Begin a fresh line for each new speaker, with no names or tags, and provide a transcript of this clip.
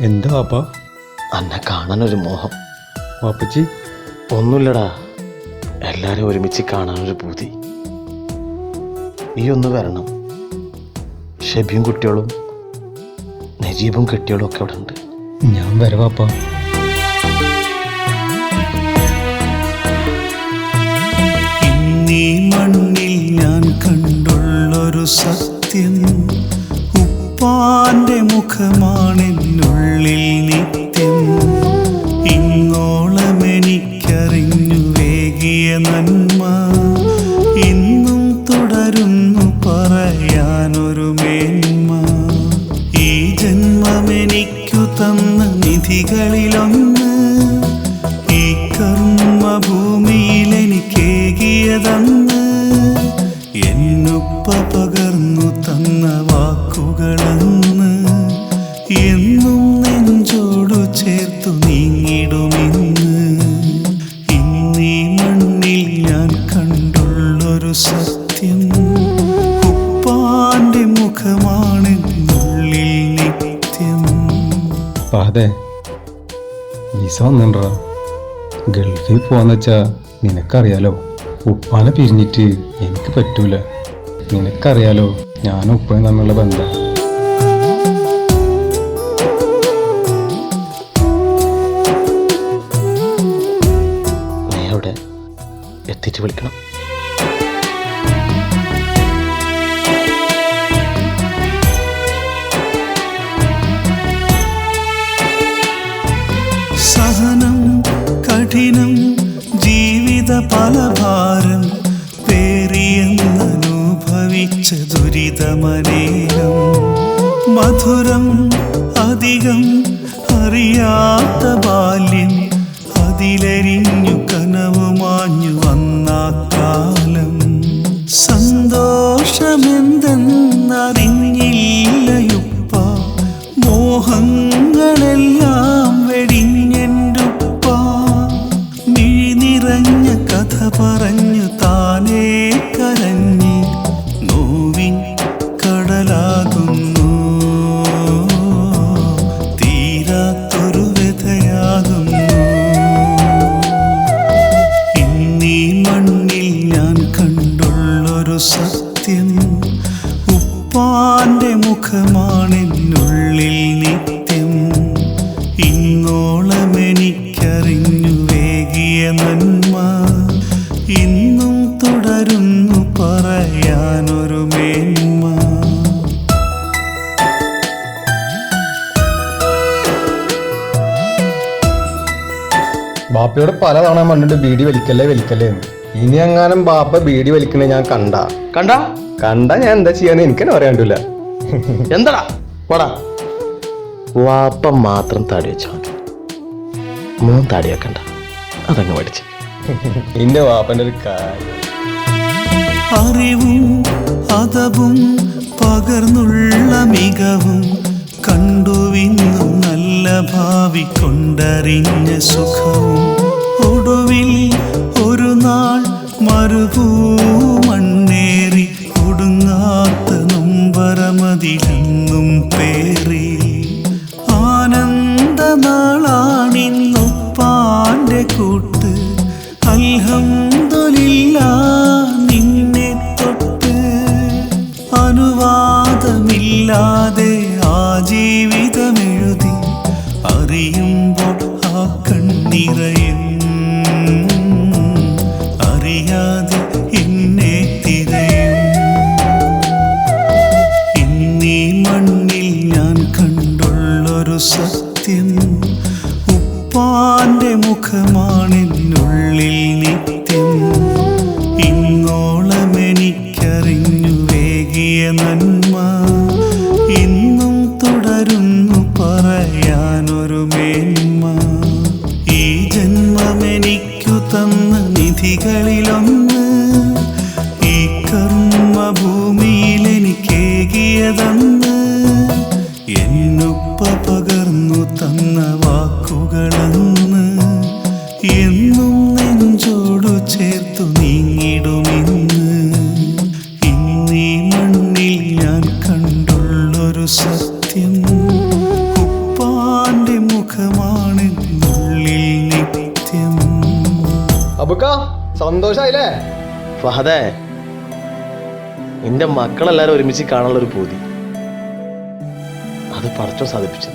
എന്താ വാപ്പ?
അന്നെ കാണാനൊരു മോഹം.
വാപ്പച്ചി?
ഒന്നുമില്ലടാ. എല്ലാരും ഒരുമിച്ച് കാണാനൊരു പൂതി. നീ ഒന്ന് വരണം. ഷെബിയും കുട്ടികളും നജീബും കെട്ടികളും ഒക്കെ അവിടെ ഉണ്ട്
ഞാൻ
വരവാപ്പാ മണ്ണിൽ ഞാൻ കണ്ടുള്ളൊരു സത്യം ഉപ്പാന്റെ മുഖമാണെന്നുള്ളിൽ നിത്യം. ഇന്നോളം എനിക്കറിഞ്ഞു വേകിയ നന്മ. ഇന്നും തുടരുന്നു പറയാനൊരു മേന്മ. ഈ ജന്മമെനിക്കു തന്ന നിധികളിലൊന്ന്
പാതെ വിസ വന്നിട്ടാ ഗൾഫിൽ പോവാന്ന് വെച്ചാ നിനക്കറിയാലോ ഉപ്പാനെ പിരിഞ്ഞിട്ട് എനിക്ക് പറ്റൂല. നിനക്കറിയാലോ ഞാനും ഉപ്പയും തമ്മിലുള്ള ബന്ധം.
എത്തിച്ച് വിളിക്കണം.
കഠിനം ജീവിത പലഭാരം പേറിയെന്നനുഭവിച്ച ദുരിതമനേകം മധുരം അധികം അറിയാത്ത ബാല്യം അതിലരിഞ്ഞു കനവുമാഞ്ഞു വന്ന കാലം. സന്തോഷമെന്തെന്നറിഞ്ഞില്ലയുപ്പ പറഞ്ഞു താനേ കരഞ്ഞ് നോവിൻ കടലാകുന്നു. തീരാത്തൊരു വ്യഥയാകുന്നു. ഇന്നീ മണ്ണിൽ ഞാൻ കണ്ടുള്ളൊരു സത്യം ഉപ്പാന്റെ മുഖമാണെന്നുള്ളിൽ പറയാനൊരു മേന്മ.
ബാപ്പയോട് പലതവണ മണ്ണിട്ട് ബീഡി വലിക്കല്ലേ വലിക്കല്ലേ എന്ന്. ഇനി എങ്ങാനും ബാപ്പ ബീഡി വലിക്കണേ ഞാൻ കണ്ട.
കണ്ട?
കണ്ട ഞാൻ എന്താ ചെയ്യാന്ന് എനിക്ക് തന്നെ പറയാണ്ടില്ല
എന്താടാ? പോടാ. വാപ്പ മാത്രം താടി വെച്ചാൽ മതി മൂന്ന് താടി വെക്കണ്ട അതങ്ങ് പഠിച്ചു.
എന്റെ വാപ്പന്റെ ഒരു കാര്യം.
അറിവും അതവും പകർന്നുള്ള മികവും കണ്ടുവിന്നും നല്ല ഭാവി കൊണ്ടറിഞ്ഞ സുഖവും. ഒടുവിൽ ഒരു നാൾ മരുഭൂമണ്ണേറി സത്യം ഉപ്പാന്റെ മുഖമാണെന്നുള്ളിൽ നിത്യം. ഇന്നോളം എനിക്കറിഞ്ഞു വേകിയ നന്മ. ഇന്നും തുടരുന്നു പറയാനൊരു മേന്മ. ഈ ജന്മമെനിക്കു തന്ന നിധികളിലൊന്ന്. ഈ കർമ്മഭൂമിയിൽ തന്ന വാക്കുകളന്ന് എന്നും നെഞ്ചോടു ചേർത്തു നീങ്ങിടുമെന്ന്. ഇന്നീ മണ്ണിൽ ഞാൻ കണ്ടുള്ളൊരു സത്യം. ഉപ്പാന്റെ സുഖമാണെന്നുള്ളിൽ നിത്യം.
അബുക്ക സന്തോഷായില്ലേ?
ഫഹദേ എന്റെ മക്കളെല്ലാരും ഒരുമിച്ച് കാണാനുള്ള ഒരു പൂതി. അത് പടച്ചോ സാധിപ്പിച്ചു